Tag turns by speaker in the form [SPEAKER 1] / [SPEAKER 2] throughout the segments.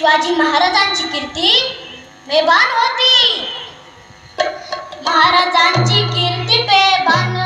[SPEAKER 1] शिवाजी महाराजांची कीर्ती बेबान होती. महाराजांची कीर्ती बेबान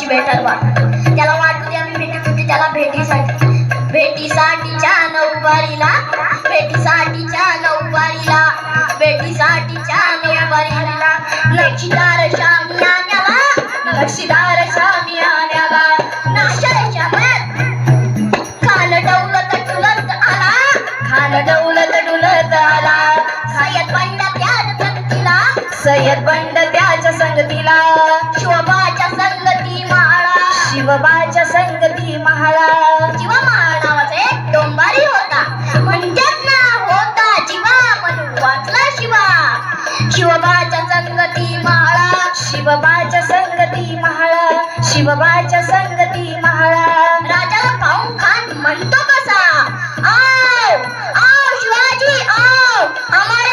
[SPEAKER 1] तुमची भेटल वाट त्याला वाटू द्या मी भेटत होते त्याला भेटीसाठी. भेटीसाठीच्या नऊवारीला भेटीसाठीच्या नऊवारीला भेटीसाठीच्या नऊवारीला.
[SPEAKER 2] लक्षीदार श्याम
[SPEAKER 1] नाण्याला नक्षीदार श्याम
[SPEAKER 2] शिवबाच्या संगती महाराज.
[SPEAKER 1] जीवा महाराज नावाचा एक डोंबारी होता. म्हणतात ना होता जीवा म्हणून वाचला शिवा. शिवबाच्या संगती महाळा
[SPEAKER 2] शिवबाच्या संगती महाळा शिवबाच्या संगती महाराज.
[SPEAKER 1] राजाला पाहून खान म्हणतो कसा आओ आओ शिवाजी आओ आम्हाला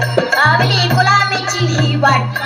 [SPEAKER 1] लागली गुलामीची ही वाट